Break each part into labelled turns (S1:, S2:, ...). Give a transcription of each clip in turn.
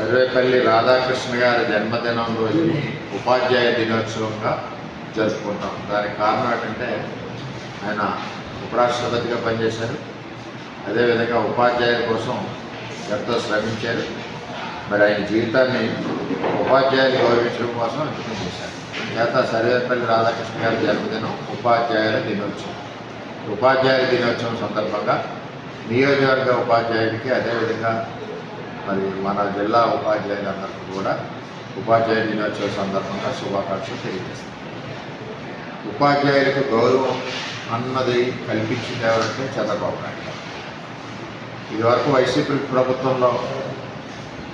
S1: సర్వేపల్లి రాధాకృష్ణ గారి జన్మదినం రోజుని ఉపాధ్యాయ దినోత్సవంగా జరుపుకుంటాం. దానికి కారణం ఏంటంటే ఆయన ఉపరాష్ట్రపతిగా పనిచేశారు. అదేవిధంగా ఉపాధ్యాయుల కోసం ఎంతో శ్రమించారు. మరి ఆయన జీవితాన్ని ఉపాధ్యాయులు గౌరవించడం కోసం అంకితం చేశారు. చేత సర్వేపల్లి రాధాకృష్ణ గారి జన్మదినం ఉపాధ్యాయుల దినోత్సవం. ఉపాధ్యాయుల దినోత్సవం సందర్భంగా నియోజకవర్గ ఉపాధ్యాయుడికి అదేవిధంగా మరి మన జిల్లా ఉపాధ్యాయులందరికీ కూడా ఉపాధ్యాయ దినోత్సవ సందర్భంగా శుభాకాంక్షలు తెలియజేస్తాం ఉపాధ్యాయులకు గౌరవం అన్నది కల్పించింది ఎవరంటే చంద్రబాబు నాయుడు ఇదివరకు వైసీపీ ప్రభుత్వంలో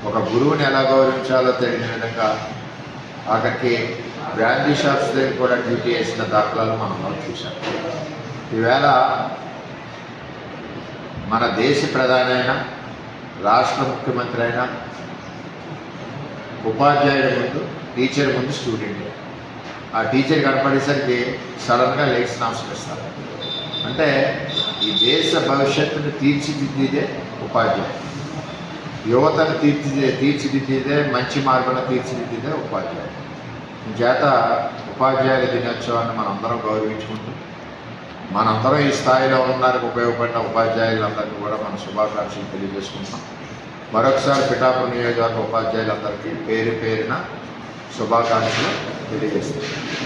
S1: ఒక గురువుని ఎలా గౌరవించాలో తెలియని విధంగా అక్కడికి బ్రాండీ షాప్స్ దగ్గర కూడా డ్యూటీ చేసిన దాఖలాలు మనం అందరం చూసాం ఈవేళ మన దేశ ప్రధాని అయినా రాష్ట్ర ముఖ్యమంత్రి అయినా ఉపాధ్యాయుల ముందు టీచర్ ముందు స్టూడెంట్. ఆ టీచర్ కనపడేసరికి సడన్గా లైట్స్ నమస్కరిస్తారు అంటే ఈ దేశ భవిష్యత్తును తీర్చిదిద్దేదే ఉపాధ్యాయుడు. యువతను తీర్చిదే తీర్చిదిద్దేదే మంచి మార్గంలో తీర్చిదిద్దేదే ఉపాధ్యాయుడు. చేత ఉపాధ్యాయుల దినోత్సవాన్ని మనందరం గౌరవించుకుంటాం మనందరం ఈ స్థాయిలో ఉండడానికి ఉపయోగపడిన ఉపాధ్యాయులందరికీ కూడా మన శుభాకాంక్షలు తెలియజేసుకుంటాం మరొకసారి పిఠాపురం నియోజకవర్గ ఉపాధ్యాయులందరికీ పేరు పేరిన శుభాకాంక్షలు తెలియజేస్తున్నాం.